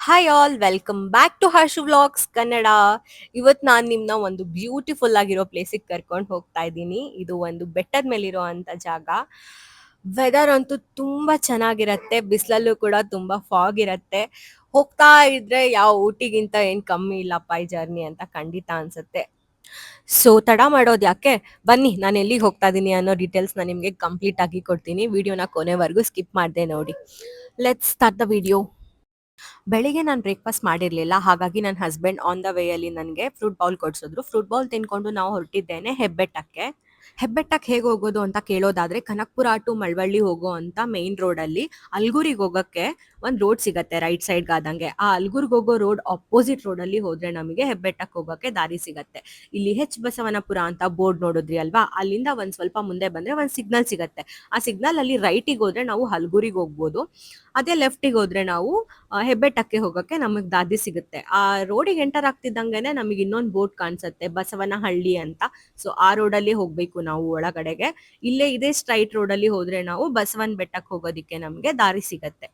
Hi all welcome back to Harshu vlogs Kannada ಇವತ್ತು ನಾನು ನಿಮ್ಮನ್ನ ಒಂದು ಬ್ಯೂಟಿಫುಲ್ ಆಗಿರೋ ಪ್ಲೇಸಿಗೆ ಕರ್ಕೊಂಡು ಹೋಗ್ತಾ ಇದ್ದೀನಿ. ಇದು ಒಂದು ಬೆಟ್ಟದ ಮೇಲಿರೋ ಅಂತ ಜಾಗ. ವೆದರ್ ಅಂತೂ ತುಂಬಾ ಚೆನ್ನಾಗಿರತ್ತೆ, ಬಿಸಿಲಲ್ಲೂ ಕೂಡ ತುಂಬಾ ಫಾಗ್ ಇರತ್ತೆ. ಹೋಗ್ತಾ ಇದ್ರೆ ಯಾವ ಊಟಿಗಿಂತ ಏನ್ ಕಮ್ಮಿ ಇಲ್ಲಪ್ಪ ಈ ಜರ್ನಿ ಅಂತ ಖಂಡಿತ ಅನ್ಸುತ್ತೆ. ಸೊ ತಡ ಮಾಡೋದು ಯಾಕೆ? ಬನ್ನಿ, ನಾನು ಎಲ್ಲಿಗೆ ಹೋಗ್ತಾ ಇದ್ದೀನಿ ಅನ್ನೋ ಡೀಟೇಲ್ಸ್ ನಾನು ನಿಮಗೆ ಕಂಪ್ಲೀಟ್ ಆಗಿ ಕೊಡ್ತೀನಿ. ವಿಡಿಯೋನ ಕೊನೆವರೆಗೂ ಸ್ಕಿಪ್ ಮಾಡಿದೆ ನೋಡಿ. ಲೆಟ್ಸ್ ಸ್ಟಾರ್ಟ್ ದ ವಿಡಿಯೋ ಬೆಳಿಗ್ಗೆ ನಾನು ಬ್ರೇಕ್ಫಾಸ್ಟ್ ಮಾಡಿರಲಿಲ್ಲ, ಹಾಗಾಗಿ ನನ್ನ ಹಸ್ಬೆಂಡ್ ಆನ್ ದ ವೇಯಲ್ಲಿ ನನಗೆ ಫ್ರೂಟ್ ಬೌಲ್ ಕೊಡಿಸಿದ್ರು. ಫ್ರೂಟ್ ಬೌಲ್ ತಿನ್ಕೊಂಡು ನಾವು ಹೊರಟಿದ್ದೇನೆ ಹೆಬ್ಬೆಟ್ಟಕ್ಕೆ. ಹೆಬ್ಬೆಟ್ಟಕ್ಕೆ ಹೇಗೆ ಹೋಗೋದು ಅಂತ ಕೇಳೋದಾದ್ರೆ, ಕನಕ್ಪುರ ಟು ಮಳವಳ್ಳಿ ಹೋಗೋ ಅಂತ ಮೇನ್ ರೋಡಲ್ಲಿ ಅಲ್ಗೂರಿಗೆ ಹೋಗೋಕ್ಕೆ ಒಂದು ರೋಡ್ ಸಿಗತ್ತೆ ರೈಟ್ ಸೈಡ್ಗೆ ಆದಂಗೆ. ಆ ಅಲ್ಗೂರ್ಗೆ ಹೋಗೋ ರೋಡ್ ಆಪೋಸಿಟ್ ರೋಡಲ್ಲಿ ಹೋದ್ರೆ ನಮಗೆ ಹೆಬ್ಬೆಟ್ಟಕ್ಕೆ ಹೋಗೋಕ್ಕೆ ದಾರಿ ಸಿಗತ್ತೆ. ಇಲ್ಲಿ ಹೆಚ್ ಬಸವನಪುರ ಅಂತ ಬೋರ್ಡ್ ನೋಡಿದ್ರಿ ಅಲ್ವಾ? ಅಲ್ಲಿಂದ ಒಂದು ಸ್ವಲ್ಪ ಮುಂದೆ ಬಂದ್ರೆ ಒಂದು ಸಿಗ್ನಲ್ ಸಿಗತ್ತೆ. ಆ ಸಿಗ್ನಲ್ ಅಲ್ಲಿ ರೈಟಿಗೆ ಹೋದ್ರೆ ನಾವು ಅಲ್ಗೂರಿಗೆ ಹೋಗ್ಬೋದು. ಅದೇ ಲೆಫ್ಟಿಗೆ ಹೋದ್ರೆ ನಾವು ಹೆಬ್ಬೆಟ್ಟಕ್ಕೆ ಹೋಗಕ್ಕೆ ನಮಗೆ ದಾರಿ ಸಿಗುತ್ತೆ. ಆ ರೋಡಿಗೆ ಎಂಟರ್ ಆಗ್ತಿದ್ದಂಗೆನೆ ನಮಗೆ ಇನ್ನೊಂದು ಬೋಟ್ ಕಾಣಿಸುತ್ತೆ, ಬಸವನಹಳ್ಳಿ ಅಂತ. ಸೊ ಆ ರೋಡಲ್ಲಿ ಹೋಗ್ಬೇಕು ನಾವು ಒಳಗಡೆಗೆ. ಇಲ್ಲೇ ಇದೇ ಸ್ಟ್ರೈಟ್ ರೋಡಲ್ಲಿ ಹೋದ್ರೆ ನಾವು ಬಸವನ್ ಬೆಟ್ಟಕ್ಕೆ ಹೋಗೋದಿಕ್ಕೆ ನಮಗೆ ದಾರಿ ಸಿಗತ್ತೆ.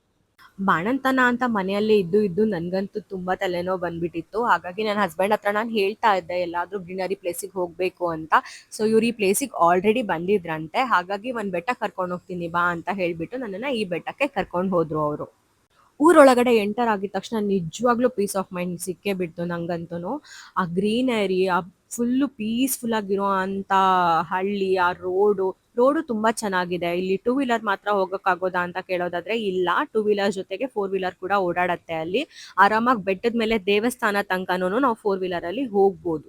ಬಾಣಂತನ ಅಂತ ಮನೆಯಲ್ಲೇ ಇದ್ದು ಇದ್ದು ನನಗಂತೂ ತುಂಬಾ ತಲೆನೋವು ಬಂದ್ಬಿಟ್ಟಿತ್ತು. ಹಾಗಾಗಿ ನನ್ನ ಹಸ್ಬೆಂಡ್ ಹತ್ರ ನಾನು ಹೇಳ್ತಾ ಇದ್ದೆ, ಎಲ್ಲಾದ್ರೂ ಗ್ರೀನರಿ ಪ್ಲೇಸಿಗೆ ಹೋಗ್ಬೇಕು ಅಂತ. ಸೊ ಇವ್ರು ಈ ಪ್ಲೇಸಿಗೆ ಆಲ್ರೆಡಿ ಬಂದಿದ್ರಂತೆ. ಹಾಗಾಗಿ ಒಂದ್ ಬೆಟ್ಟ ಕರ್ಕೊಂಡು ಹೋಗ್ತೀನಿ ಬಾ ಅಂತ ಹೇಳ್ಬಿಟ್ಟು ನನ್ನನ್ನ ಈ ಬೆಟ್ಟಕ್ಕೆ ಕರ್ಕೊಂಡು ಹೋದ್ರು ಅವರು. ಊರೊಳಗಡೆ ಎಂಟರ್ ಆಗಿದ ತಕ್ಷಣ ನಿಜವಾಗ್ಲೂ ಪೀಸ್ ಆಫ್ ಮೈಂಡ್ ಸಿಕ್ಕೇ ಬಿಡ್ತು ನಂಗಂತೂ ಆ ಗ್ರೀನರಿ, ಆ ಫುಲ್ಲು ಪೀಸ್ಫುಲ್ ಆಗಿರೋ ಅಂತ ಹಳ್ಳಿ, ಆ ರೋಡು ರೋಡು ತುಂಬಾ ಚೆನ್ನಾಗಿದೆ. ಇಲ್ಲಿ ಟೂ ವೀಲರ್ ಮಾತ್ರ ಹೋಗೋಕ್ಕಾಗೋದಾ ಅಂತ ಕೇಳೋದಾದ್ರೆ ಇಲ್ಲ. ಟೂ ವೀಲರ್ ಜೊತೆಗೆ ಫೋರ್ ವೀಲರ್ ಕೂಡ ಓಡಾಡತ್ತೆ ಅಲ್ಲಿ. ಆರಾಮಾಗಿ ಬೆಟ್ಟದ ಮೇಲೆ ದೇವಸ್ಥಾನ ತನಕನೂ ನಾವು ಫೋರ್ ವೀಲರ್ ಅಲ್ಲಿ ಹೋಗ್ಬೋದು.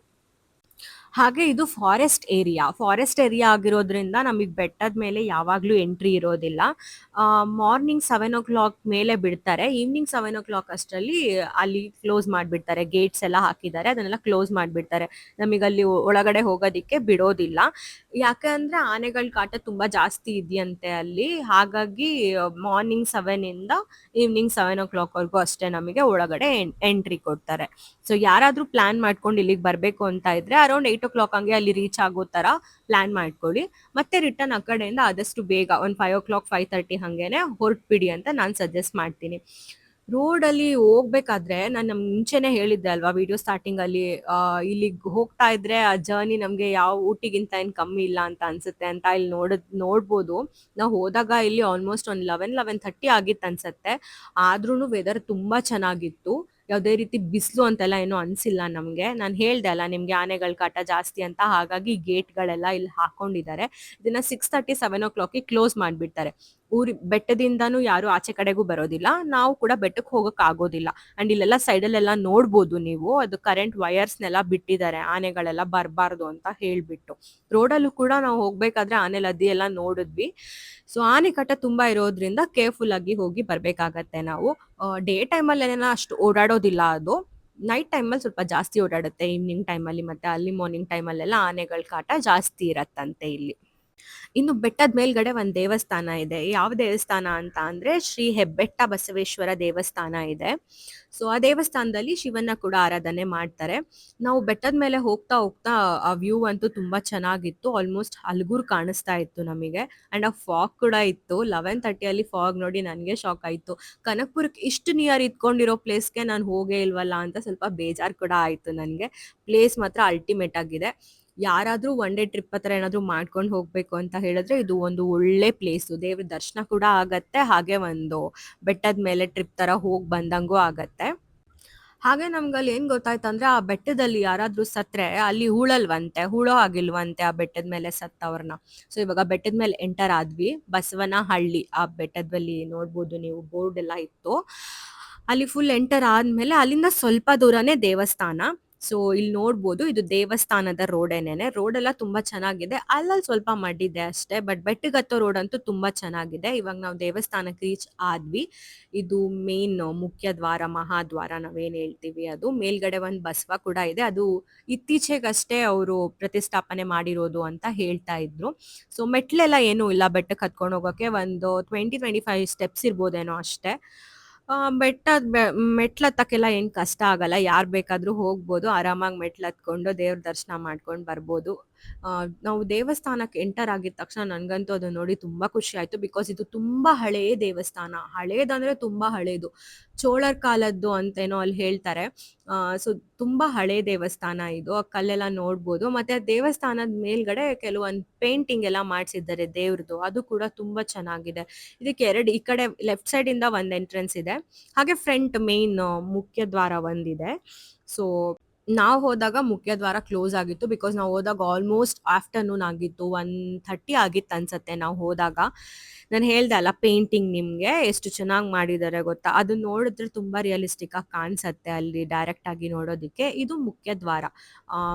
ಹಾಗೆ ಇದು ಫಾರೆಸ್ಟ್ ಏರಿಯಾ ಫಾರೆಸ್ಟ್ ಏರಿಯಾ ಆಗಿರೋದ್ರಿಂದ ನಮಗೆ ಬೆಟ್ಟದ ಮೇಲೆ ಯಾವಾಗಲೂ ಎಂಟ್ರಿ ಇರೋದಿಲ್ಲ. ಮಾರ್ನಿಂಗ್ ಸೆವೆನ್ ಓ ಕ್ಲಾಕ್ ಮೇಲೆ ಬಿಡ್ತಾರೆ. ಈವ್ನಿಂಗ್ ಸೆವೆನ್ ಓ ಕ್ಲಾಕ್ ಅಷ್ಟರಲ್ಲಿ ಅಲ್ಲಿ ಕ್ಲೋಸ್ ಮಾಡಿಬಿಡ್ತಾರೆ. ಗೇಟ್ಸ್ ಎಲ್ಲ ಹಾಕಿದ್ದಾರೆ. ಅದನ್ನೆಲ್ಲ ಕ್ಲೋಸ್ ಮಾಡಿಬಿಡ್ತಾರೆ. ನಮಗೆ ಅಲ್ಲಿ ಒಳಗಡೆ ಹೋಗೋದಿಕ್ಕೆ ಬಿಡೋದಿಲ್ಲ. ಯಾಕೆ ಅಂದ್ರೆ ಆನೆಗಳ ಕಾಟ ತುಂಬಾ ಜಾಸ್ತಿ ಇದೆಯಂತೆ ಅಲ್ಲಿ. ಹಾಗಾಗಿ ಮಾರ್ನಿಂಗ್ ಸೆವೆನ್ ಇಂದ ಈವ್ನಿಂಗ್ ಸೆವೆನ್ ಓ ಕ್ಲಾಕ್ ವರೆಗೂ ಅಷ್ಟೇ ನಮಗೆ ಒಳಗಡೆ ಎಂಟ್ರಿ ಕೊಡ್ತಾರೆ. ಸೊ ಯಾರಾದರೂ ಪ್ಲಾನ್ ಮಾಡ್ಕೊಂಡು ಇಲ್ಲಿಗೆ ಬರಬೇಕು ಅಂತ ಇದ್ರೆ ಅರೌಂಡ್ ಏಟ್ ಓ ಕ್ಲಾಕ್ ಹಂಗೆ ಅಲ್ಲಿ ರೀಚ್ ಆಗೋ ತರ ಪ್ಲಾನ್ ಮಾಡ್ಕೊಳ್ಳಿ. ಮತ್ತೆ ರಿಟರ್ನ್ ಆ ಕಡೆಯಿಂದ ಆದಷ್ಟು ಬೇಗ ಒಂದು five o'clock five thirty ಹಂಗೇನೆ ಹೊರಟ್ಬಿಡಿ ಅಂತ ನಾನು ಸಜೆಸ್ಟ್ ಮಾಡ್ತೀನಿ. ರೋಡ್ ಅಲ್ಲಿ ಹೋಗ್ಬೇಕಾದ್ರೆ ನಾನು ನಮ್ ಮುಂಚೆನೆ ಹೇಳಿದ್ದೆ ಅಲ್ವಾ ವಿಡಿಯೋ ಸ್ಟಾರ್ಟಿಂಗ್ ಅಲ್ಲಿ ಇಲ್ಲಿ ಹೋಗ್ತಾ ಇದ್ರೆ ಆ ಜರ್ನಿ ನಮ್ಗೆ ಯಾವ ಊಟಿಗಿಂತ ಏನ್ ಕಮ್ಮಿ ಇಲ್ಲ ಅಂತ ಅನ್ಸುತ್ತೆ ಅಂತ ಇಲ್ಲಿ ನೋಡದ್ ನೋಡ್ಬೋದು. ನಾವು ಹೋದಾಗ ಇಲ್ಲಿ ಆಲ್ಮೋಸ್ಟ್ ಒಂದು ಲೆವೆನ್ ಲೆವೆನ್ ಥರ್ಟಿ ಆಗಿತ್ತು ಅನ್ಸುತ್ತೆ. ಆದ್ರೂ ವೆದರ್ ತುಂಬಾ ಚೆನ್ನಾಗಿತ್ತು. ಯಾವುದೇ ರೀತಿ ಬಿಸಿಲು ಅಂತೆಲ್ಲ ಏನು ಅನ್ಸಿಲ್ಲ ನಮ್ಗೆ. ನಾನು ಹೇಳ್ದೆ ಅಲ್ಲ, ನಿಮ್ಗೆ ಆನೆಗಳ ಕಾಟ ಜಾಸ್ತಿ ಅಂತ, ಹಾಗಾಗಿ ಗೇಟ್ಗಳೆಲ್ಲ ಇಲ್ಲಿ ಹಾಕೊಂಡಿದ್ದಾರೆ. ಇದನ್ನ ಸಿಕ್ಸ್ ತರ್ಟಿ ಸೆವೆನ್ ಓ ಕ್ಲಾಕಿಗೆ ಕ್ಲೋಸ್ ಮಾಡಿಬಿಡ್ತಾರೆ. ಊರಿ ಬೆಟ್ಟದಿಂದಾನು ಯಾರು ಆಚೆ ಕಡೆಗೂ ಬರೋದಿಲ್ಲ. ನಾವು ಕೂಡ ಬೆಟ್ಟಕ್ಕೆ ಹೋಗಕ್ ಆಗೋದಿಲ್ಲ. ಅಂಡ್ ಇಲ್ಲೆಲ್ಲ ಸೈಡಲ್ಲೆಲ್ಲ ನೋಡ್ಬೋದು ನೀವು. ಅದು ಕರೆಂಟ್ ವೈರ್ಸ್ನೆಲ್ಲ ಬಿಟ್ಟಿದ್ದಾರೆ. ಆನೆಗಳೆಲ್ಲ ಬರಬಾರ್ದು ಅಂತ ಹೇಳ್ಬಿಟ್ಟು. ರೋಡಲ್ಲೂ ಕೂಡ ನಾವು ಹೋಗ್ಬೇಕಾದ್ರೆ ಆನೆ ಲದ್ದಿ ಎಲ್ಲ ನೋಡಿದ್ವಿ. ಸೊ ಆನೆ ಕಟ್ಟ ತುಂಬಾ ಇರೋದ್ರಿಂದ ಕೇರ್ಫುಲ್ ಆಗಿ ಹೋಗಿ ಬರ್ಬೇಕಾಗತ್ತೆ ನಾವು. ಡೇ ಟೈಮಲ್ಲಿ ಏನೇನೋ ಅಷ್ಟು ಓಡಾಡೋದಿಲ್ಲ ಅದು. ನೈಟ್ ಟೈಮಲ್ಲಿ ಸ್ವಲ್ಪ ಜಾಸ್ತಿ ಓಡಾಡುತ್ತೆ. ಈವ್ನಿಂಗ್ ಟೈಮಲ್ಲಿ ಮತ್ತೆ ಅಲ್ಲಿ ಮಾರ್ನಿಂಗ್ ಟೈಮಲ್ಲೆಲ್ಲ ಆನೆಗಳ ಕಾಟ ಜಾಸ್ತಿ ಇರತ್ತಂತೆ ಇಲ್ಲಿ. ಇನ್ನು ಬೆಟ್ಟದ ಮೇಲ್ಗಡೆ ಒಂದು ದೇವಸ್ಥಾನ ಇದೆ. ಯಾವ ದೇವಸ್ಥಾನ ಅಂತ ಅಂದ್ರೆ ಶ್ರೀ ಹೆಬ್ಬೆಟ್ಟ ಬಸವೇಶ್ವರ ದೇವಸ್ಥಾನ ಇದೆ. ಸೊ ಆ ದೇವಸ್ಥಾನದಲ್ಲಿ ಶಿವನ ಕೂಡ ಆರಾಧನೆ ಮಾಡ್ತಾರೆ. ನಾವು ಬೆಟ್ಟದ ಮೇಲೆ ಹೋಗ್ತಾ ಹೋಗ್ತಾ ಆ ವ್ಯೂ ಅಂತೂ ತುಂಬಾ ಚೆನ್ನಾಗಿತ್ತು. ಆಲ್ಮೋಸ್ಟ್ ಹಲ್ಗೂರ್ ಕಾಣಿಸ್ತಾ ಇತ್ತು ನಮಗೆ. ಅಂಡ್ ಆ ಫಾಗ್ ಕೂಡ ಇತ್ತು. ಲೆವೆನ್ ತರ್ಟಿಯಲ್ಲಿ ಫಾಗ್ ನೋಡಿ ನನಗೆ ಶಾಕ್ ಆಯಿತು. ಕನಕ್ಪುರಕ್ಕೆ ಇಷ್ಟು ನಿಯರ್ ಇದ್ಕೊಂಡಿರೋ ಪ್ಲೇಸ್ಗೆ ನಾನು ಹೋಗೇ ಇಲ್ವಲ್ಲ ಅಂತ ಸ್ವಲ್ಪ ಬೇಜಾರು ಕೂಡ ಆಯಿತು ನನಗೆ. ಪ್ಲೇಸ್ ಮಾತ್ರ ಅಲ್ಟಿಮೇಟ್ ಆಗಿದೆ. ಯಾರಾದ್ರೂ ಒನ್ ಡೇ ಟ್ರಿಪ್ ಹತ್ರ ಏನಾದರೂ ಮಾಡ್ಕೊಂಡು ಹೋಗಬೇಕು ಅಂತ ಹೇಳಿದ್ರೆ ಇದು ಒಂದು ಒಳ್ಳೆ ಪ್ಲೇಸು ದೇವ್ರ ದರ್ಶನ ಕೂಡ ಆಗತ್ತೆ, ಹಾಗೆ ಒಂದು ಬೆಟ್ಟದ ಮೇಲೆ ಟ್ರಿಪ್ ತರ ಹೋಗಿ ಬಂದಂಗೂ ಆಗತ್ತೆ. ಹಾಗೆ ನಮ್ಗೆ ಅಲ್ಲಿ ಏನ್ ಗೊತ್ತಾಯ್ತು ಅಂದ್ರೆ ಆ ಬೆಟ್ಟದಲ್ಲಿ ಯಾರಾದ್ರೂ ಸತ್ರೆ, ಅಲ್ಲಿ ಹೂಳಲ್ವಂತೆ, ಹೂಳೋ ಆಗಿಲ್ವಂತೆ ಆ ಬೆಟ್ಟದ ಮೇಲೆ ಸತ್ತವ್ರನ್ನ. ಸೊ ಇವಾಗ ಬೆಟ್ಟದ ಮೇಲೆ ಎಂಟರ್ ಆದ್ವಿ. ಬಸವನ ಹಳ್ಳಿ ಆ ಬೆಟ್ಟದಲ್ಲಿ ನೋಡ್ಬೋದು ನೀವು, ಬೋರ್ಡ್ ಎಲ್ಲ ಇತ್ತು. ಅಲ್ಲಿ ಫುಲ್ ಎಂಟರ್ ಆದ್ಮೇಲೆ ಅಲ್ಲಿಂದ ಸ್ವಲ್ಪ ದೂರನೇ ದೇವಸ್ಥಾನ. ಸೊ ಇಲ್ಲಿ ನೋಡ್ಬೋದು ಇದು ದೇವಸ್ಥಾನದ ರೋಡ್ ಏನೇನೆ. ರೋಡ್ ಎಲ್ಲ ತುಂಬಾ ಚೆನ್ನಾಗಿದೆ. ಅಲ್ಲಲ್ಲಿ ಸ್ವಲ್ಪ ಮಡ್ಡಿದೆ ಅಷ್ಟೇ ಬಟ್ ಬೆಟ್ಟಗತ್ತೋ ರೋಡ್ ಅಂತೂ ತುಂಬಾ ಚೆನ್ನಾಗಿದೆ. ಇವಾಗ ನಾವು ದೇವಸ್ಥಾನಕ್ಕೆ ರೀಚ್ ಆದ್ವಿ. ಇದು ಮೇನ್ ಮುಖ್ಯ ದ್ವಾರ ಮಹಾದ್ವಾರ ನಾವೇನ್ ಹೇಳ್ತೀವಿ ಅದು. ಮೇಲ್ಗಡೆ ಒಂದ್ ಬಸವ ಕೂಡ ಇದೆ. ಅದು ಇತ್ತೀಚೆಗಷ್ಟೇ ಅವರು ಪ್ರತಿಷ್ಠಾಪನೆ ಮಾಡಿರೋದು ಅಂತ ಹೇಳ್ತಾ ಇದ್ರು. ಸೊ ಮೆಟ್ಲೆಲ್ಲ ಏನೂ ಇಲ್ಲ ಬೆಟ್ಟಕ್ಕೆ ಹತ್ಕೊಂಡು ಹೋಗೋಕೆ. ಒಂದು ಟ್ವೆಂಟಿ ಟ್ವೆಂಟಿ ಫೈವ್ ಸ್ಟೆಪ್ಸ್ ಇರ್ಬೋದೇನೋ ಅಷ್ಟೇ. ಬೆಟ್ಟ ಮೆಟ್ಲು ಹತ್ತಕ್ಕೆಲ್ಲ ಏನ್ ಕಷ್ಟ ಆಗಲ್ಲ. ಯಾರ್ ಬೇಕಾದ್ರೂ ಹೋಗ್ಬೋದು, ಆರಾಮಾಗಿ ಮೆಟ್ಲು ಹತ್ಕೊಂಡು ದೇವ್ರ ದರ್ಶನ ಮಾಡ್ಕೊಂಡು ಬರ್ಬೋದು. ನಾವು ದೇವಸ್ಥಾನಕ್ಕೆ ಎಂಟರ್ ಆಗಿದ ತಕ್ಷಣ ನನಗಂತೂ ಅದನ್ನ ನೋಡಿ ತುಂಬಾ ಖುಷಿ ಆಯ್ತು. ಬಿಕಾಸ್ ಇದು ತುಂಬಾ ಹಳೆಯ ದೇವಸ್ಥಾನ. ಹಳೇದಂದ್ರೆ ತುಂಬಾ ಹಳೇದು. ಚೋಳರ್ ಕಾಲದ್ದು ಅಂತೇನೋ ಅಲ್ಲಿ ಹೇಳ್ತಾರೆ. ಸೊ ತುಂಬಾ ಹಳೆ ದೇವಸ್ಥಾನ ಇದು. ಆ ಕಲ್ಲೆಲ್ಲ ನೋಡ್ಬೋದು. ಮತ್ತೆ ಆ ದೇವಸ್ಥಾನದ ಮೇಲ್ಗಡೆ ಕೆಲವೊಂದು ಪೇಂಟಿಂಗ್ ಎಲ್ಲ ಮಾಡಿಸಿದ್ದಾರೆ ದೇವ್ರದ್ದು ಅದು ಕೂಡ ತುಂಬಾ ಚೆನ್ನಾಗಿದೆ. ಇದಕ್ಕೆ ಎರಡು, ಈ ಕಡೆ ಲೆಫ್ಟ್ ಸೈಡ್ ಇಂದ ಒಂದು ಎಂಟ್ರೆನ್ಸ್ ಇದೆ. ಹಾಗೆ ಫ್ರಂಟ್ ಮೇನ್ ಮುಖ್ಯ ದ್ವಾರ ಒಂದಿದೆ. ಸೊ ನಾವ್ ಹೋದಾಗ ಮುಖ್ಯ ದ್ವಾರ ಕ್ಲೋಸ್ ಆಗಿತ್ತು. ಬಿಕಾಸ್ ನಾವು ಹೋದಾಗ ಆಲ್ಮೋಸ್ಟ್ ಆಫ್ಟರ್‌ನೂನ್ ಆಗಿತ್ತು. 1:30 ಆಗಿತ್ತು ಅನ್ಸತ್ತೆ ನಾವು ಹೋದಾಗ. ನಾನು ಹೇಳ್ದೆ ಅಲ್ಲ ಪೇಂಟಿಂಗ್ ನಿಮ್ಗೆ, ಎಷ್ಟು ಚೆನ್ನಾಗಿ ಮಾಡಿದ್ದಾರೆ ಗೊತ್ತಾ? ಅದನ್ನ ನೋಡಿದ್ರೆ ತುಂಬಾ ರಿಯಲಿಸ್ಟಿಕ್ ಆಗಿ ಕಾಣಿಸುತ್ತೆ ಅಲ್ಲಿ ಡೈರೆಕ್ಟ್ ಆಗಿ ನೋಡೋದಿಕ್ಕೆ. ಇದು ಮುಖ್ಯ ದ್ವಾರ.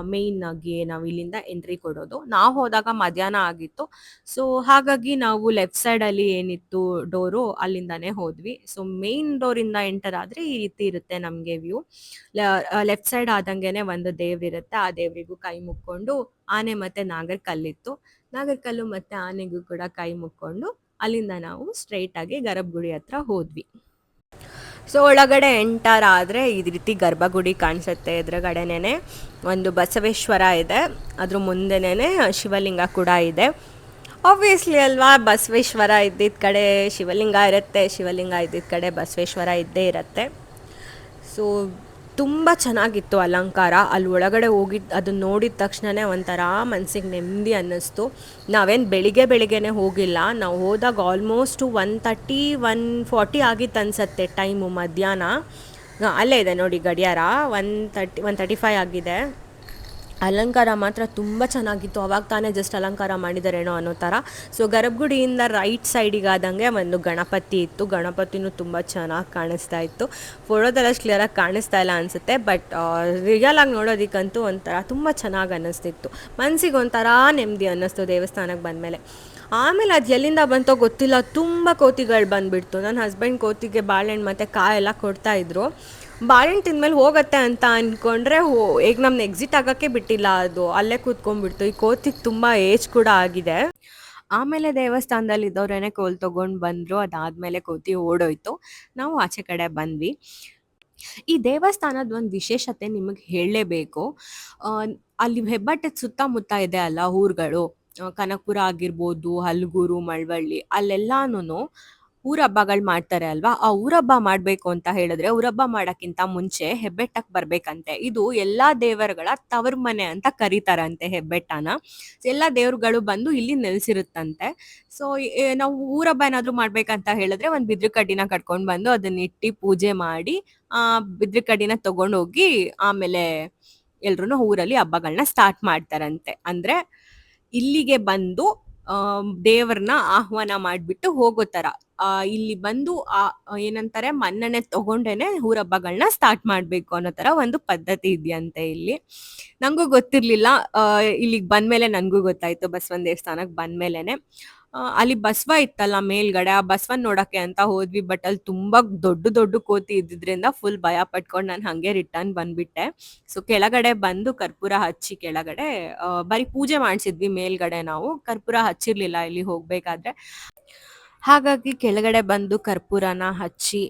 ಮೇನ್ ಆಗಿ ನಾವು ಇಲ್ಲಿಂದ ಎಂಟ್ರಿ ಕೊಡೋದು. ನಾವು ಹೋದಾಗ ಮಧ್ಯಾಹ್ನ ಆಗಿತ್ತು. ಸೊ ಹಾಗಾಗಿ ನಾವು ಲೆಫ್ಟ್ ಸೈಡ್ ಅಲ್ಲಿ ಏನಿತ್ತು ಡೋರು, ಅಲ್ಲಿಂದಾನೇ ಹೋದ್ವಿ. ಸೊ ಮೇನ್ ಇಂದ ಎಂಟರ್ ಆದ್ರೆ ಈ ರೀತಿ ಇರುತ್ತೆ ನಮಗೆ ವ್ಯೂ. ಲೆಫ್ಟ್ ಸೈಡ್ ಆದಂಗೆನೆ ಒಂದು ದೇವ್ರಿರುತ್ತೆ. ಆ ದೇವ್ರಿಗೂ ಕೈ ಮುಕ್ಕೊಂಡು ಆನೆ ಮತ್ತೆ ನಾಗರ ಕಲ್ಲಿತ್ತು. ನಾಗರ ಕಲ್ಲು ಮತ್ತೆ ಆನೆಗೂ ಕೂಡ ಕೈ ಮುಕ್ಕೊಂಡು ಅಲ್ಲಿಂದ ನಾವು ಸ್ಟ್ರೈಟ್ ಆಗಿ ಗರ್ಭಗುಡಿ ಹತ್ರ ಹೋದ್ವಿ. ಸೊ ಒಳಗಡೆ ಎಂಟರ್ ಆದರೆ ಈ ರೀತಿ ಗರ್ಭಗುಡಿ ಕಾಣಿಸುತ್ತೆ ಎದುರುಗಡೆನೇ ಒಂದು ಬಸವೇಶ್ವರ ಇದೆ. ಅದ್ರ ಮುಂದೆನೇ ಶಿವಲಿಂಗ ಕೂಡ ಇದೆ. ಆಬ್ವಿಯಸ್ಲಿ ಅಲ್ವಾ, ಬಸವೇಶ್ವರ ಇದ್ದಿದ್ದ ಕಡೆ ಶಿವಲಿಂಗ ಇರುತ್ತೆ. ಶಿವಲಿಂಗ ಇದ್ದಿದ್ದ ಕಡೆ ಬಸವೇಶ್ವರ ಇದ್ದೇ ಇರುತ್ತೆ ಸೊ ತುಂಬಾ ಚೆನ್ನಾಗಿತ್ತು ಅಲಂಕಾರ. ಅಲ್ಲಿ ಒಳಗಡೆ ಹೋಗಿ ಅದನ್ನ ನೋಡಿದ ತಕ್ಷಣನೇ ಒಂಥರ ಮನಸ್ಸಿಗೆ ನೆಮ್ಮದಿ ಅನ್ನಿಸ್ತು. ನಾವೇನು ಬೆಳಿಗ್ಗೆ ಬೆಳಿಗ್ಗೆನೆ ಹೋಗಿಲ್ಲ. ನಾವು ಹೋದಾಗ ಆಲ್ಮೋಸ್ಟ್ 1:30, 1:40 ಆಗಿತ್ತು ಅನಿಸತ್ತೆ ಟೈಮು ಮಧ್ಯಾಹ್ನ. ಅಲ್ಲೇ ಇದೆ ನೋಡಿ ಗಡಿಯಾರ 1:30 1:35 ಆಗಿದೆ. ಅಲಂಕಾರ ಮಾತ್ರ ತುಂಬ ಚೆನ್ನಾಗಿತ್ತು. ಅವಾಗ ತಾನೇ ಜಸ್ಟ್ ಅಲಂಕಾರ ಮಾಡಿದಾರೇನೋ ಅನ್ನೋ ಥರ. ಸೊ ಗರ್ಭಗುಡಿಯಿಂದ ರೈಟ್ ಸೈಡಿಗಾದಂಗೆ ಒಂದು ಗಣಪತಿ ಇತ್ತು. ಗಣಪತಿನೂ ತುಂಬ ಚೆನ್ನಾಗಿ ಕಾಣಿಸ್ತಾ ಇತ್ತು. ಫೋಟೋದಲ್ಲಿ ಅಷ್ಟು ಕ್ಲಿಯರಾಗಿ ಕಾಣಿಸ್ತಾ ಇಲ್ಲ ಅನಿಸುತ್ತೆ ಬಟ್ ರಿಯಲ್ ಆಗಿ ನೋಡೋದಿಕ್ಕಂತೂ ಒಂಥರ ತುಂಬ ಚೆನ್ನಾಗಿ ಅನ್ನಿಸ್ತಿತ್ತು. ಮನಸ್ಸಿಗೆ ಒಂಥರ ನೆಮ್ಮದಿ ಅನ್ನಿಸ್ತು ದೇವಸ್ಥಾನಕ್ಕೆ ಬಂದ್ಮೇಲೆ. ಆಮೇಲೆ ಅದು ಎಲ್ಲಿಂದ ಬಂತೋ ಗೊತ್ತಿಲ್ಲ ತುಂಬ ಕೋತಿಗಳು ಬಂದ್ಬಿಡ್ತು. ನನ್ನ ಹಸ್ಬೆಂಡ್ ಕೋತಿಗೆ ಬಾಳೆಹಣ್ಣು ಮತ್ತು ಕಾಯೆಲ್ಲ ಕೊಡ್ತಾ ಇದ್ರು. ಬಾಳೆಹಣ್ಣು ತಿಂದ್ಮೇಲೆ ಹೋಗತ್ತೆ ಅಂತ ಅನ್ಕೊಂಡ್ರೆ ಹೋ ಈಗ ನಮ್ನ ಎಕ್ಸಿಟ್ ಆಗಕ್ಕೆ ಬಿಟ್ಟಿಲ್ಲ ಅದು. ಅಲ್ಲೇ ಕೂತ್ಕೊಂಡ್ಬಿಡ್ತು. ಈ ಕೋತಿಗೆ ತುಂಬಾ ಏಜ್ ಕೂಡ ಆಗಿದೆ. ಆಮೇಲೆ ದೇವಸ್ಥಾನದಲ್ಲಿ ಇದ್ದವ್ರೇನೆ ಕೋಲ್ ತಗೊಂಡ್ ಬಂದ್ರು. ಅದಾದ್ಮೇಲೆ ಕೋತಿ ಓಡೋಯ್ತು. ನಾವು ಆಚೆ ಕಡೆ ಬಂದ್ವಿ. ಈ ದೇವಸ್ಥಾನದ ಒಂದು ವಿಶೇಷತೆ ನಿಮಗೆ ಹೇಳಲೇಬೇಕು ಅಲ್ಲಿ ಹೆಬ್ಬಟ್ಟದ ಸುತ್ತಮುತ್ತ ಇದೆ ಅಲ್ಲ ಊರುಗಳು. ಕನಕಪುರ ಆಗಿರ್ಬೋದು, ಹಲ್ಗೂರು ಮಳವಳ್ಳಿ ಅಲ್ಲೆಲ್ಲಾನುನು ಊರ ಹಬ್ಬಗಳು ಮಾಡ್ತಾರೆ ಅಲ್ವಾ? ಆ ಊರಹಬ್ಬ ಮಾಡ್ಬೇಕು ಅಂತ ಹೇಳಿದ್ರೆ ಊರಬ್ಬ ಮಾಡಕ್ಕಿಂತ ಮುಂಚೆ ಹೆಬ್ಬೆಟ್ಟಕ್ಕೆ ಬರ್ಬೇಕಂತೆ. ಇದು ಎಲ್ಲಾ ದೇವರುಗಳ ತವರ್ ಮನೆ ಅಂತ ಕರೀತಾರಂತೆ ಹೆಬ್ಬೆಟ್ಟನ. ಎಲ್ಲಾ ದೇವರುಗಳು ಬಂದು ಇಲ್ಲಿ ನೆಲೆಸಿರುತ್ತಂತೆ. ಸೊ ನಾವು ಊರಹಬ್ಬ ಏನಾದ್ರು ಮಾಡ್ಬೇಕಂತ ಹೇಳಿದ್ರೆ ಒಂದ್ ಬಿದ್ರು ಕಡ್ಡಿನ ಕಟ್ಕೊಂಡ್ ಬಂದು ಅದನ್ನ ಇಟ್ಟಿ ಪೂಜೆ ಮಾಡಿ, ಆ ಬಿದ್ರು ಕಡ್ಡಿನ ತಗೊಂಡೋಗಿ ಆಮೇಲೆ ಎಲ್ರು ಊರಲ್ಲಿ ಹಬ್ಬಗಳನ್ನ ಸ್ಟಾರ್ಟ್ ಮಾಡ್ತಾರಂತೆ. ಅಂದ್ರೆ ಇಲ್ಲಿಗೆ ಬಂದು ದೇವ್ರನ್ನ ಆಹ್ವಾನ ಮಾಡ್ಬಿಟ್ಟು ಹೋಗೋ ತರ. ಇಲ್ಲಿ ಬಂದು, ಆ, ಏನಂತಾರೆ, ಮನ್ನಣೆ ತಗೊಂಡೇನೆ ಊರಬ್ಬಗಳನ್ನ ಸ್ಟಾರ್ಟ್ ಮಾಡ್ಬೇಕು ಅನ್ನೋ ತರ ಒಂದು ಪದ್ಧತಿ ಇದೆಯಂತೆ ಇಲ್ಲಿ. ನಂಗೂ ಗೊತ್ತಿರ್ಲಿಲ್ಲ. ಇಲ್ಲಿಗೆ ಬಂದ್ಮೇಲೆ ನನ್ಗೂ ಗೊತ್ತಾಯ್ತು ಬಸವನ ದೇವಸ್ಥಾನಕ್ ಬಂದ್ಮೇಲೆನೆ. ಅಲ್ಲಿ ಬಸವ ಇತ್ತಲ್ಲ ಮೇಲ್ಗಡೆ, ಆ ಬಸವನ್ ನೋಡಕ್ಕೆ ಅಂತ ಹೋದ್ವಿ. ಬಟ್ ಅಲ್ಲಿ ತುಂಬಾ ದೊಡ್ಡ ದೊಡ್ಡ ಕೋತಿ ಇದ್ದಿದ್ರಿಂದ ಫುಲ್ ಭಯ ಪಟ್ಕೊಂಡು ನಾನು ಹಂಗೆ ರಿಟರ್ನ್ ಬಂದ್ಬಿಟ್ಟೆ. ಸೊ ಕೆಳಗಡೆ ಬಂದು ಕರ್ಪೂರ ಹಚ್ಚಿ ಕೆಳಗಡೆ ಬರೀ ಪೂಜೆ ಮಾಡ್ಸಿದ್ವಿ ಮೇಲ್ಗಡೆ ನಾವು. ಕರ್ಪೂರ ಹಚ್ಚಿರ್ಲಿಲ್ಲ ಇಲ್ಲಿ ಹೋಗ್ಬೇಕಾದ್ರೆ. ಹಾಗಾಗಿ ಕೆಳಗಡೆ ಬಂದು ಕರ್ಪೂರನ ಹಚ್ಚಿ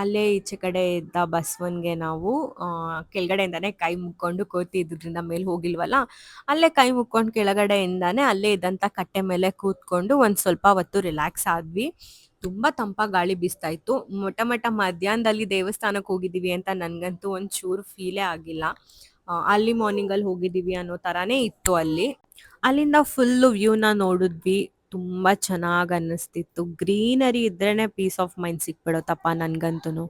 ಅಲ್ಲೇ ಈಚೆ ಕಡೆ ಇದ್ದ ಬಸವನ್ಗೆ ನಾವು ಕೆಳಗಡೆಯಿಂದಾನೆ ಕೈ ಮುಕ್ಕೊಂಡು ಕೂತಿದ್ರಿಂದ ಮೇಲೆ ಹೋಗಿಲ್ವಲ್ಲ, ಅಲ್ಲೇ ಕೈ ಮುಕ್ಕೊಂಡು ಕೆಳಗಡೆಯಿಂದಾನೆ ಅಲ್ಲೇ ಇದ್ದಂಥ ಕಟ್ಟೆ ಮೇಲೆ ಕೂತ್ಕೊಂಡು ಒಂದು ಸ್ವಲ್ಪ ಹೊತ್ತು ರಿಲ್ಯಾಕ್ಸ್ ಆದ್ವಿ. ತುಂಬ ತಂಪ ಗಾಳಿ ಬೀಸ್ತಾ ಇತ್ತು. ಮೊಟ್ಟ ಮೊಟ್ಟ ಮಧ್ಯಾಹ್ನದಲ್ಲಿ ದೇವಸ್ಥಾನಕ್ಕೆ ಹೋಗಿದ್ದೀವಿ ಅಂತ ನನಗಂತೂ ಒಂದು ಚೂರು ಫೀಲೇ ಆಗಿಲ್ಲ. ಅಲ್ಲಿ ಮಾರ್ನಿಂಗಲ್ಲಿ ಹೋಗಿದ್ದೀವಿ ಅನ್ನೋ ಥರನೇ ಇತ್ತು ಅಲ್ಲಿ. ಅಲ್ಲಿಂದ ಫುಲ್ಲು ವ್ಯೂನ ನೋಡಿದ್ವಿ. ತುಂಬಾ ಚೆನ್ನಾಗಿ ಅನ್ನಿಸ್ತಿತ್ತು. ಗ್ರೀನರಿ ಇದ್ರೇನೆ ಪೀಸ್ ಆಫ್ ಮೈಂಡ್ ಸಿಕ್ಬಿಡುತ್ತಪ್ಪ ನನ್ಗಂತೂನು.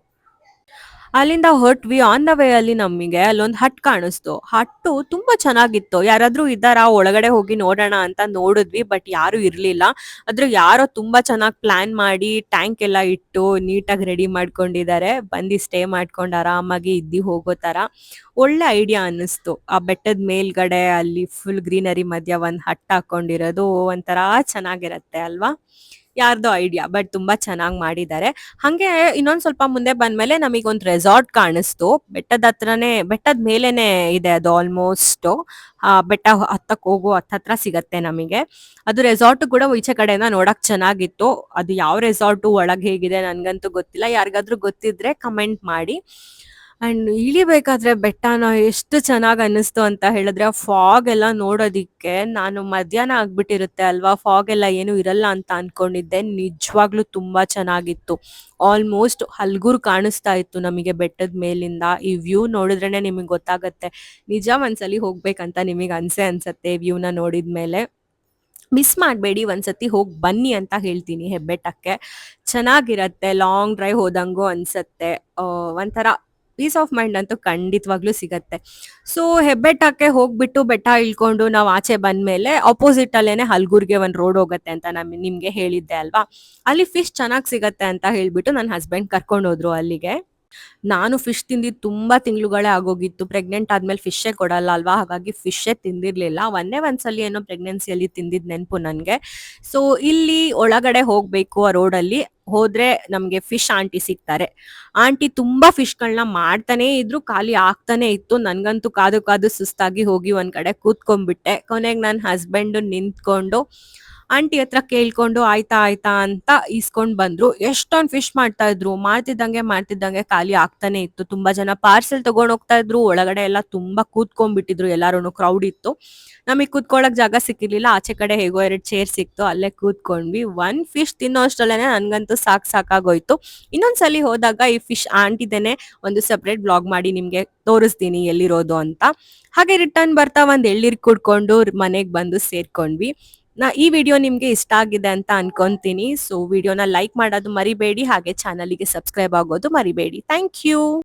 ಅಲ್ಲಿಂದ ಹೊರಟ್ವಿ. ಆನ್ ದ ವೇ ಅಲ್ಲಿ ನಮಗೆ ಅಲ್ಲೊಂದು ಹಟ್ ಕಾಣಿಸ್ತು. ಹಟ್ಟು ತುಂಬಾ ಚೆನ್ನಾಗಿತ್ತು. ಯಾರಾದ್ರೂ ಇದ್ದಾರಾ, ಒಳಗಡೆ ಹೋಗಿ ನೋಡೋಣ ಅಂತ ನೋಡಿದ್ವಿ. ಬಟ್ ಯಾರು ಇರ್ಲಿಲ್ಲ. ಆದ್ರೆ ಯಾರೋ ತುಂಬಾ ಚೆನ್ನಾಗಿ ಪ್ಲಾನ್ ಮಾಡಿ ಟ್ಯಾಂಕ್ ಎಲ್ಲ ಇಟ್ಟು ನೀಟಾಗಿ ರೆಡಿ ಮಾಡ್ಕೊಂಡಿದ್ದಾರೆ. ಬಂದು ಸ್ಟೇ ಮಾಡ್ಕೊಂಡು ಆರಾಮಾಗಿ ಇದ್ದಿ ಹೋಗೋ ತರ. ಒಳ್ಳೆ ಐಡಿಯಾ ಅನ್ನಿಸ್ತು. ಆ ಬೆಟ್ಟದ ಮೇಲ್ಗಡೆ ಅಲ್ಲಿ ಫುಲ್ ಗ್ರೀನರಿ ಮಧ್ಯ ಒಂದು ಹಟ್ ಹಾಕೊಂಡಿರೋದು ಒಂಥರ ಚೆನ್ನಾಗಿರತ್ತೆ ಅಲ್ವಾ? ಯಾರ್ದೋ ಐಡಿಯಾ. ಬಟ್ ತುಂಬಾ ಚೆನ್ನಾಗ್ ಮಾಡಿದ್ದಾರೆ. ಹಂಗೆ ಇನ್ನೊಂದ್ ಸ್ವಲ್ಪ ಮುಂದೆ ಬಂದ್ಮೇಲೆ ನಮಗೊಂದು ರೆಸಾರ್ಟ್ ಕಾಣಿಸ್ತು. ಬೆಟ್ಟದ ಹತ್ರನೇ, ಬೆಟ್ಟದ ಮೇಲೇನೆ ಇದೆ ಅದು ಆಲ್ಮೋಸ್ಟ್ ಬೆಟ್ಟ ಹತ್ತಕ್ ಹೋಗೋ ಹತ್ತತ್ರ ಸಿಗತ್ತೆ ನಮಗೆ ಅದು ರೆಸಾರ್ಟ್ ಕೂಡ ಈಚೆ ಕಡೆಯಿಂದ ನೋಡಕ್ ಚೆನ್ನಾಗಿತ್ತು. ಅದು ಯಾವ ರೆಸಾರ್ಟು ಒಳಗೆ ಹೇಗಿದೆ ನನ್ಗಂತೂ ಗೊತ್ತಿಲ್ಲ. ಯಾರಿಗಾದ್ರೂ ಗೊತ್ತಿದ್ರೆ ಕಮೆಂಟ್ ಮಾಡಿ. ಅಂಡ್ ಇಳಿಬೇಕಾದ್ರೆ ಬೆಟ್ಟನ ಎಷ್ಟು ಚೆನ್ನಾಗಿ ಅನ್ನಿಸ್ತು ಅಂತ ಹೇಳಿದ್ರೆ ಆ ಫಾಗ್ ಎಲ್ಲ ನೋಡೋದಿಕ್ಕೆ ನಾನು ಮಧ್ಯಾಹ್ನ ಆಗ್ಬಿಟ್ಟಿರುತ್ತೆ ಅಲ್ವಾ? ಫಾಗ್ ಎಲ್ಲ ಏನು ಇರಲ್ಲ ಅಂತ ಅನ್ಕೊಂಡಿದ್ದೆ. ನಿಜವಾಗ್ಲೂ ತುಂಬಾ ಚೆನ್ನಾಗಿತ್ತು. ಆಲ್ಮೋಸ್ಟ್ ಹಲ್ಗೂರ್ ಕಾಣಿಸ್ತಾ ಇತ್ತು ನಮಗೆ ಬೆಟ್ಟದ ಮೇಲಿಂದ. ಈ ವ್ಯೂ ನೋಡಿದ್ರೇನೆ ನಿಮಗೆ ಗೊತ್ತಾಗತ್ತೆ. ನಿಜ ಒಂದ್ಸಲಿ ಹೋಗ್ಬೇಕಂತ ನಿಮಗೆ ಅನ್ಸೆ ಅನ್ಸತ್ತೆ ವ್ಯೂನ ನೋಡಿದ್ಮೇಲೆ. ಮಿಸ್ ಮಾಡಬೇಡಿ ಒಂದ್ಸತಿ ಹೋಗಿ ಬನ್ನಿ ಅಂತ ಹೇಳ್ತೀನಿ ಹೆಬ್ಬೆಟ್ಟಕ್ಕೆ. ಚೆನ್ನಾಗಿರತ್ತೆ ಲಾಂಗ್ ಡ್ರೈವ್ ಹೋದಂಗೂ ಅನ್ಸತ್ತೆ. ಒಂಥರ ಪೀಸ್ ಆಫ್ ಮೈಂಡ್ ಅಂತೂ ಖಂಡಿತವಾಗ್ಲೂ ಸಿಗತ್ತೆ. ಸೊ ಹೆಬ್ಬೆಟ್ಟಕ್ಕೆ ಹೋಗ್ಬಿಟ್ಟು ಬೆಟ್ಟ ಇಳ್ಕೊಂಡು ನಾವು ಆಚೆ ಬಂದ್ಮೇಲೆ ಅಪೋಸಿಟ್ ಅಲ್ಲೇನೆ ಹಲ್ಗೂರ್ಗೆ ಒಂದು ರೋಡ್ ಹೋಗುತ್ತೆ ಅಂತ ನಮ್ ನಿಮ್ಗೆ ಹೇಳಿದ್ದೆ ಅಲ್ವಾ? ಅಲ್ಲಿ ಫಿಶ್ ಚೆನ್ನಾಗಿ ಸಿಗತ್ತೆ ಅಂತ ಹೇಳ್ಬಿಟ್ಟು ನನ್ನ ಹಸ್ಬೆಂಡ್ ಕರ್ಕೊಂಡು ಹೋದ್ರು ಅಲ್ಲಿಗೆ. ನಾನು ಫಿಶ್ ತಿಂದಿದ್ ತುಂಬಾ ತಿಂಗಳುಗಳೇ ಆಗೋಗಿತ್ತು. ಪ್ರೆಗ್ನೆಂಟ್ ಆದ್ಮೇಲೆ ಫಿಶ್ಶೇ ಕೊಡಲ್ಲ ಅಲ್ವಾ? ಹಾಗಾಗಿ ಫಿಶ್ಶೇ ತಿಂದಿರ್ಲಿಲ್ಲ. ಒಂದೇ ಒಂದ್ಸಲಿ ಏನೋ ಪ್ರೆಗ್ನೆನ್ಸಿಯಲ್ಲಿ ತಿಂದಿದ್ ನೆನಪು ನನಗೆ. ಸೊ ಇಲ್ಲಿ ಒಳಗಡೆ ಹೋಗ್ಬೇಕು ಆ ರೋಡಲ್ಲಿ ಹೋದ್ರೆ ನಮ್ಗೆ ಫಿಶ್ ಆಂಟಿ ಸಿಗ್ತಾರೆ. ಆಂಟಿ ತುಂಬಾ ಫಿಶ್ ಗಳನ್ನ ಮಾಡ್ತಾನೆ ಇದ್ರು, ಖಾಲಿ ಆಗ್ತಾನೆ ಇತ್ತು. ನನ್ಗಂತೂ ಕಾದು ಕಾದು ಸುಸ್ತಾಗಿ ಹೋಗಿ ಒಂದ್ ಕಡೆ ಕೂತ್ಕೊಂಡ್ಬಿಟ್ಟೆ. ಕೊನೆಗೆ ನನ್ನ ಹಸ್ಬೆಂಡ್ ನಿಂತ್ಕೊಂಡು ಆಂಟಿ ಹತ್ರ ಕೇಳ್ಕೊಂಡು ಆಯ್ತಾ ಆಯ್ತಾ ಅಂತ ಈಸ್ಕೊಂಡು ಬಂದ್ರು. ಎಷ್ಟೊಂದು ಫಿಶ್ ಮಾಡ್ತಾ ಇದ್ರು. ಮಾಡ್ತಿದ್ದಂಗೆ ಮಾಡ್ತಿದ್ದಂಗೆ ಖಾಲಿ ಆಗ್ತಾನೆ ಇತ್ತು. ತುಂಬಾ ಜನ ಪಾರ್ಸೆಲ್ ತಗೊಂಡ್ ಹೋಗ್ತಾ ಇದ್ರು. ಒಳಗಡೆ ಎಲ್ಲ ತುಂಬಾ ಕೂತ್ಕೊಂಡ್ಬಿಟ್ಟಿದ್ರು. ಎಲ್ಲಾರು ಕ್ರೌಡ್ ಇತ್ತು. ನಮಗ್ ಕೂತ್ಕೊಳ್ಳೋಕೆ ಜಾಗ ಸಿಕ್ಕಿರ್ಲಿಲ್ಲ. ಆಚೆ ಕಡೆ ಹೇಗೋ ಎರಡು ಚೇರ್ ಸಿಕ್ತು. ಅಲ್ಲೇ ಕೂತ್ಕೊಂಡ್ವಿ. ಒಂದ್ ಫಿಶ್ ತಿನ್ನೋ ಅಷ್ಟಲ್ಲೇ ನನ್ಗಂತೂ ಸಾಕ್ ಸಾಕಾಗೋಯ್ತು. ಇನ್ನೊಂದ್ಸಲಿ ಹೋದಾಗ ಈ ಫಿಶ್ ಆಂಟಿದೇನೆ ಒಂದು ಸಪ್ರೇಟ್ ಬ್ಲಾಗ್ ಮಾಡಿ ನಿಮ್ಗೆ ತೋರಿಸ್ತೀನಿ ಎಲ್ಲಿರೋದು ಅಂತ. ಹಾಗೆ ರಿಟರ್ನ್ ಬರ್ತಾ ಒಂದ್ ಎಳ್ಳಿರ್ ಕುಡ್ಕೊಂಡು ಮನೆಗ್ ಬಂದು ಸೇರ್ಕೊಂಡ್ವಿ. ನಾ ಈ ವಿಡಿಯೋ ನಿಮ್ಗೆ ಇಷ್ಟ ಆಗಿದೆ ಅಂತ ಅನ್ಕೊಂತೀನಿ. ಸೊ ವಿಡಿಯೋನ ಲೈಕ್ ಮಾಡೋದು ಮರಿಬೇಡಿ. ಹಾಗೆ ಚಾನಲ್ಗೆ ಸಬ್ಸ್ಕ್ರೈಬ್ ಆಗೋದು ಮರಿಬೇಡಿ. Thank you